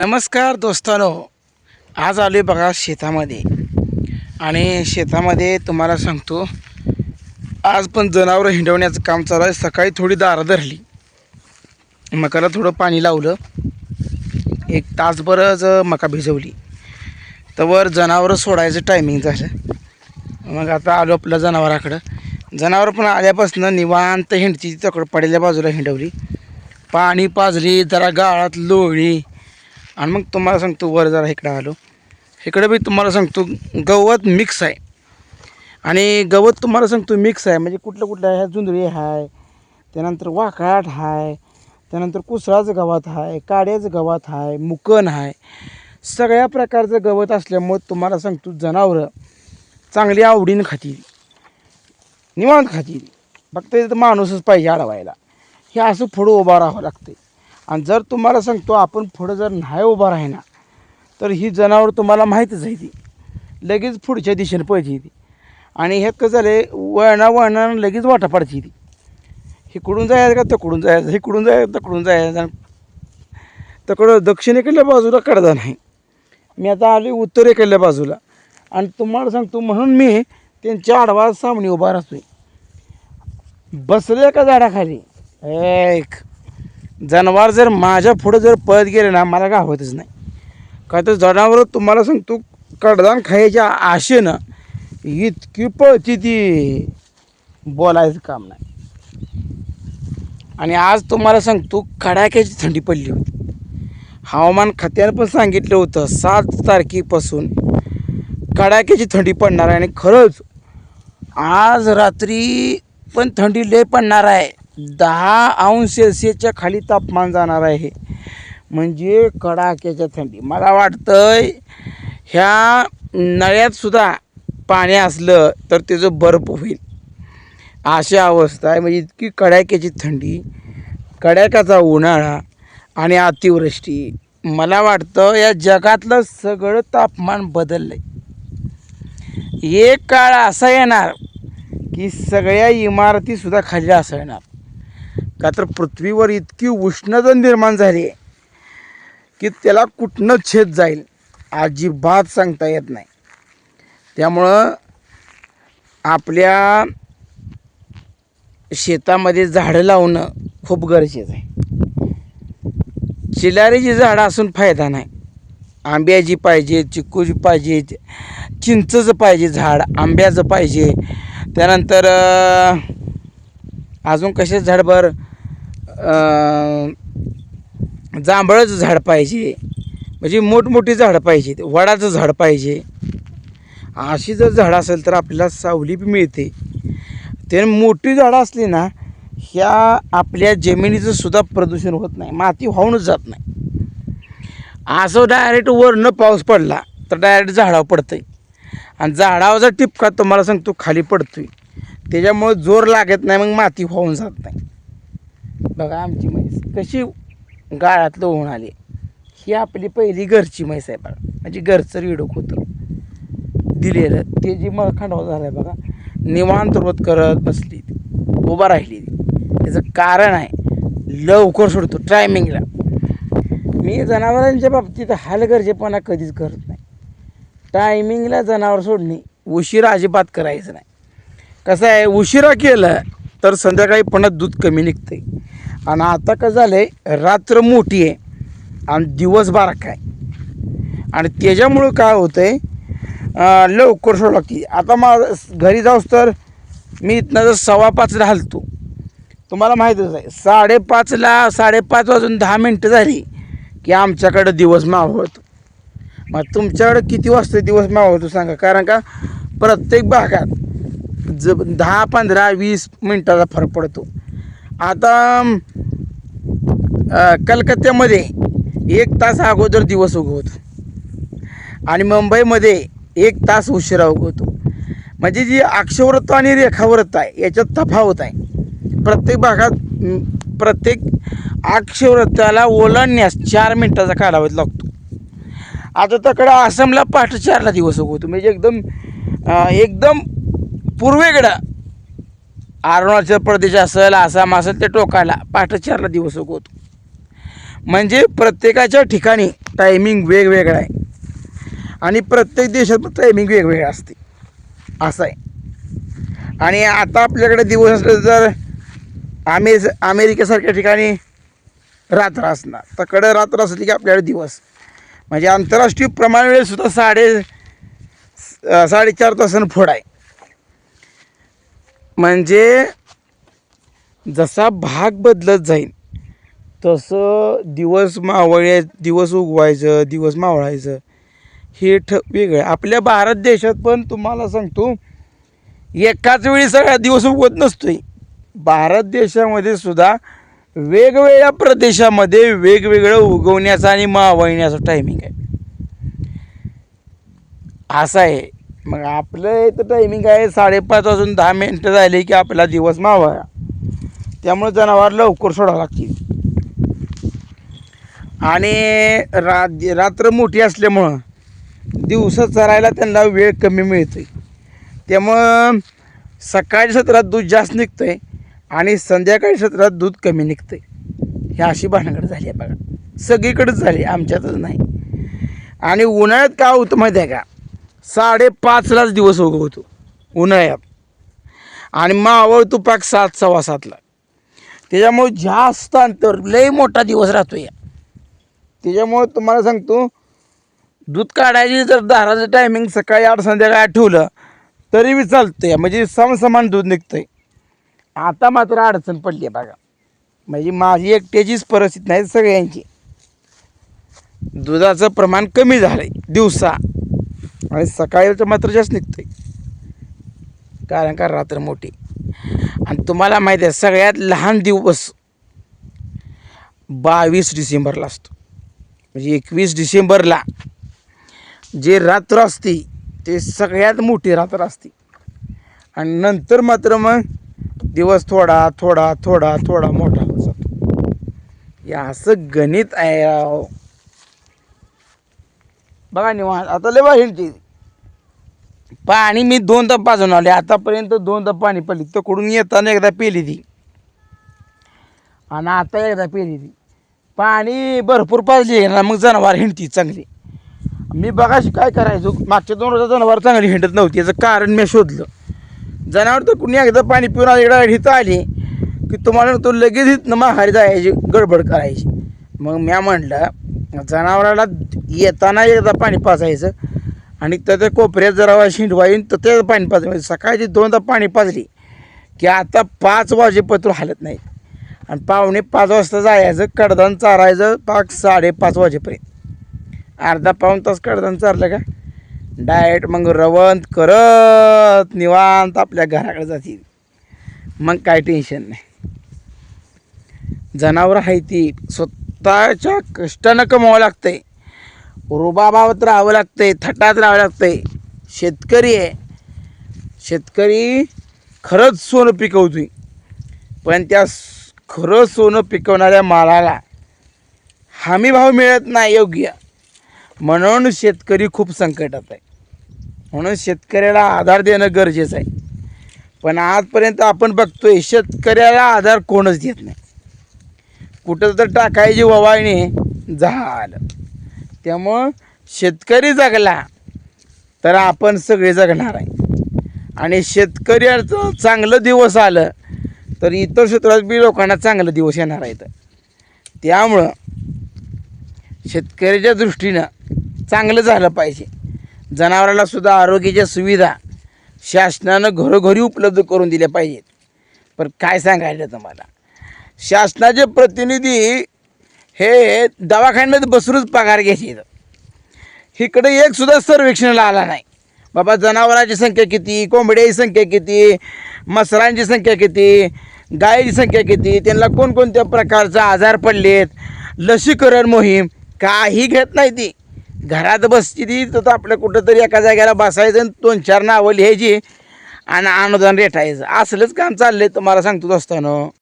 नमस्कार दोस्तानो आज आलो आहे बघा शेतामध्ये. आणि शेतामध्ये तुम्हाला सांगतो आज पण जनावरं हिंडवण्याचं काम चालू आहे. सकाळी थोडी दारं धरली. मकाला थोडं पाणी लावलं. एक तासभरच मका भिजवली. तर जनावरं सोडायचं टायमिंग झालं. मग आता आलो आपल्या जनावराकडं. जनावरं पण आल्यापासून निवांत हिंडची तकड पडलेल्या बाजूला हिंडवली. पाणी पाजली जरा गाळात लोळी आणि मग तुम्हाला सांगतो वर जरा इकडं आलो. इकडे बी तुम्हाला सांगतो गवत मिक्स आहे. आणि गवत तुम्हाला सांगतो मिक्स आहे. म्हणजे कुठलं कुठलं आहे जुंदरी आहे त्यानंतर वाकाट आहे त्यानंतर कुसळाचं गवत आहे काड्याचं गवत आहे मुकण आहे. सगळ्या प्रकारचं गवत असल्यामुळं तुम्हाला सांगतो जनावरं चांगली आवडीनं खातील. निवांत खातील. फक्त माणूसच पाहिजे अडवायला. हे असं पुढं उभं राहावं लागते आणि जर तुम्हाला सांगतो आपण पुढं जर नाही उभा राहिना तर ही जनावर तुम्हाला माहीतच आहे ती. लगेच पुढच्या दिशेने पळते ती. आणि ह्यात कसं झालं आहे वळणा वळणानं लगेच वाटा पाडची ती. इकडून जायचं का तकडून जायचं? इकडून जायचं तकडून जायचं? तकडं दक्षिणेकडल्या बाजूला कडदा नाही. मी आता आले उत्तरेकडल्या बाजूला. आणि तुम्हाला सांगतो म्हणून मी त्यांच्या आडवा सामने उभा राहतोय. बसले का झाडाखाली? एक जनावर जर माझ्या पुढं जर पळत गेले ना मला काय होतच नाही. का तर जनावरं तुम्हाला सांगतो कडदान खायच्या आशेनं इतकी पळती ती. बोलायचं काम नाही. आणि आज तुम्हाला सांगतो कडाक्याची थंडी पडली होती. हवामान खात्यानं पण सांगितलं होतं सात तारखेपासून कडाक्याची थंडी पडणार आहे आणि खरंच आज रात्री पण थंडी लय पडणार आहे. दहा अंश सेल्सिअसच्या खाली तापमान जाणार आहे. म्हणजे कडाक्याच्या थंडी. मला वाटतंय ह्या नळ्यात सुद्धा पाणी असलं तर त्याचं बर्फ होईल. अशी अवस्था आहे. म्हणजे इतकी कडाक्याची थंडी कडाक्याचा उन्हाळा आणि अतिवृष्टी. मला वाटतं या जगातलं सगळं तापमान बदललं आहे एक काळ असा येणार की सगळ्या इमारतीसुद्धा खाली असणार का तर पृथ्वीवर इतकी उष्णता निर्माण झाली आहे की त्याला कुठनं छेद जाईल अजिबात सांगता येत नाही. त्यामुळं आपल्या शेतामध्ये झाडं लावणं खूप गरजेचं आहे. चिलारीची झाडं असून फायदा नाही. आंब्याची पाहिजे चिक्कूची पाहिजे चिंचचं पाहिजे झाड आंब्याचं पाहिजे. त्यानंतर अजून कसे झाडभर जांभळाचं झाड पाहिजे म्हणजे मोठमोठी झाडं पाहिजे वडाचं झाड पाहिजे. अशी जर झाडं असेल तर आपल्याला सावली बी मिळते. ते मोठी झाडं असली ना ह्या आपल्या जमिनीचं सुद्धा प्रदूषण होत नाही माती वाहूनच जात नाही. असं डायरेक्ट वरनं पाऊस पडला तर डायरेक्ट झाडावर पडतं आहे आणि झाडावर जर टिपका तुम्हाला सांगतो खाली पडतोय. त्याच्यामुळं जोर लागत नाही मग माती होऊन जात नाही. बघा आमची म्हैस कशी गाळातलं होऊन आली. ही आपली पहिली घरची म्हैस आहे बघा. म्हणजे घरचं रिडोक होतं. दिलेलं. ते जी मग खांडवा झाला आहे बघा निवांत रोध करत बसली. ती. उभा राहिली. ती. त्याचं कारण आहे लवकर सोडतो टायमिंगला मी जनावरांच्या बाबतीत हालगर्जेपणा कधीच करत नाही. टायमिंगला जनावर सोडणे उशीर अजिबात करायचं नाही. कसं आहे उशिरा केलं तर संध्याकाळी पुन्हा दूध कमी निघते आणि आता कसं झालं आहे रात्र मोठी आहे आणि दिवस बारा आहे. आणि त्याच्यामुळं काय होतं आहे लवकर सोड लागते आता मा घरी जाऊस तर मी इथनं जर सव्वा पाचला हलतो तुम्हाला माहीतच आहे साडेपाचला साडेपाच वाजून दहा मिनटं झाली की आमच्याकडं दिवस मावळतो. मग तुमच्याकडं किती वाजता दिवस मावळतो सांगा कारण का प्रत्येक भागात ज दहा पंधरा वीस मिनटाचा फरक पडतो. आता कलकत्त्यामध्ये एक तास अगोदर दिवस उगवतो. आणि मुंबईमध्ये एक तास उशिरा उगवतो. म्हणजे जी अक्षवृत्त आणि रेखावृत्त आहे याच्यात तफावत आहे. प्रत्येक भागात प्रत्येक अक्षवृत्ताला ओलांडण्यास चार मिनटाचा कालावधी लागतो. आता तकडं आसामला पहाटे चारला दिवस उगवतो. म्हणजे एकदम एकदम पूर्वेकडं अरुणाचल प्रदेश असेल आसाम असेल ते टोकाला पाठचारला दिवस उगवतो म्हणजे प्रत्येकाच्या ठिकाणी टायमिंग वेगवेगळा आहे. आणि प्रत्येक देशात टायमिंग वेगवेगळं असते. असं आहे. आणि आता आपल्याकडे दिवस असले तर अमेर अमेरिकेसारख्या ठिकाणी रात्र असणार. तकडं रात्र असली की आपल्याकडे दिवस. म्हणजे आंतरराष्ट्रीय प्रमाण वेळेसुद्धा साडे साडेचार तासानं फोड आहे. म्हणजे जसा भाग बदलत जाईल तसं दिवस मावळे दिवस उगवायचं दिवस मावळायचं हे ठ वेगळं. आपल्या भारत देशात पण तुम्हाला सांगतो एकाच वेळी सगळा दिवस उगवत नसतोय. भारत देशामध्ये सुद्धा वेगवेगळ्या प्रदेशामध्ये वेगवेगळं उगवण्याचा आणि मावळण्याचं टायमिंग आहे. असं आहे. मग आपलं इथं टायमिंग आहे साडेपाच वाजून दहा मिनटं झाले की आपला दिवस मावा त्यामुळे जनावर लवकर सोडावं लागतील. आणि रा रात्र मोठी असल्यामुळं दिवस चरायला त्यांना वेळ कमी मिळतोय. त्यामुळं सकाळी सत्रात दूध जास्त निघतं आहे आणि संध्याकाळी सत्रात दूध कमी निघतं आहे ही अशी भानगड झाली आहे बघा. सगळीकडेच झाली आमच्यातच नाही. आणि उन्हाळ्यात काय होतं माहिती आहे का? साडेपाचलाच दिवस उगवतो. उन्हाळ्यात. आणि मावळ तुपाक सात सव्वा सातला त्याच्यामुळे जास्त अंतर लय मोठा दिवस राहतो या. त्याच्यामुळे तुम्हाला सांगतो दूध काढायची जर दाराचं टायमिंग सकाळी आठ संध्याकाळी आठवलं ठेवलं तरी बी आहे म्हणजे समसमान दूध निघतं आहे आता मात्र अडचण पडली आहे बघा. म्हणजे माझी एकट्याचीच परिस्थिती नाही सगळ्यांची. दुधाचं प्रमाण कमी झालं आहे दिवसा. आणि सकाळचं मात्र जास्त निघतंय. कारण का रात्र मोठी. आणि तुम्हाला माहिती आहे सगळ्यात लहान दिवस बावीस डिसेंबरला असतो. म्हणजे एकवीस डिसेंबरला जे रात्र असते ते सगळ्यात मोठी रात्र असते. आणि नंतर मात्र मग दिवस थोडा थोडा थोडा थोडा मोठा होत जातो. हे असं गणित आहे बघा निवांत. आता लय हिंडते पाणी मी दोनदा पाजून आले आतापर्यंत दोनदा पाणी पडली. तिकडून येताना एकदा पेली ती. आणि आता एकदा पेली ती. पाणी भरपूर पाजली ना मग जनावर हिंडती चांगली. मी बघाशी काय करायचो मागच्या दोन रोजा जनावर चांगली हिंडत नव्हती. याचं कारण मी शोधलं. जनावर तर कुणी एकदा पाणी पिऊन आली इकडं इथं आली की तुम्हाला तो लगेच इथनं माघारी जायची गडबड करायची. मग म्या म्हणलं जनावराला येताना एकदा पाणी पाजायचं आणि त्याच्या कोपऱ्यात जरा शिंडवा येईन तर त्याचं पाणी पाजायचं. म्हणजे सकाळची दोनदा पाणी पाजली की आता पाच वाजेपत्र हालत नाही. आणि पावणे पाच वाजता जायचं कडधान चारायचं पाच साडेपाच वाजेपर्यंत. अर्धा पाऊण तास कडधान चारलं का? डायट मग रवंत करत निवांत आपल्या घराकडे जातील. मग काय टेन्शन नाही. जनावरं आहे ती स्वतःच्या कष्टानं कमावं लागतंय. रुबाबावत राहावं लागतंय थटात राहावं लागतंय. शेतकरी आहे. शेतकरी खरंच सोनं पिकवतोय. पण त्या स- खरं सोनं पिकवणाऱ्या मालाला हमी भाव मिळत नाही योग्य. म्हणून शेतकरी खूप संकटात आहे. म्हणून शेतकऱ्याला आधार देणं गरजेचं आहे. पण आजपर्यंत आपण बघतोय शेतकऱ्याला आधार कोणच देत नाही. कुठं तर टाकायची ववाळणी. झालं. त्यामुळं शेतकरी जगला तर आपण सगळे जगणार आहे. आणि शेतकऱ्याचं चांगलं दिवस आलं तर इतर क्षेत्रात बी लोकांना चांगलं दिवस येणार आहेत. त्यामुळं शेतकऱ्याच्या दृष्टीनं चांगलं झालं पाहिजे. जनावराला सुद्धा आरोग्याच्या सुविधा शासनानं घरोघरी उपलब्ध करून दिल्या पाहिजेत. पण काय सांगायचं तुम्हाला? शासनाचे प्रतिनिधी हे दवाखान्यात बसूनच पगार घ्यायचे इकडे एक सुद्धा सर्वेक्षणाला आला नाही. बाबा जनावरांची संख्या किती कोंबड्याची संख्या किती मसरांची संख्या किती गायीची संख्या किती त्यांना कोणकोणत्या प्रकारचा आजार पडलेत लसीकरण मोहीम काही घेत नाही ती. घरात बसची ती तर आपल्या कुठंतरी एका जाग्याला बसायचं आणि दोन चार नावं लिहायची आणि अनुदान रेटायचं. असलंच काम चाललं आहे तुम्हाला सांगतो असताना.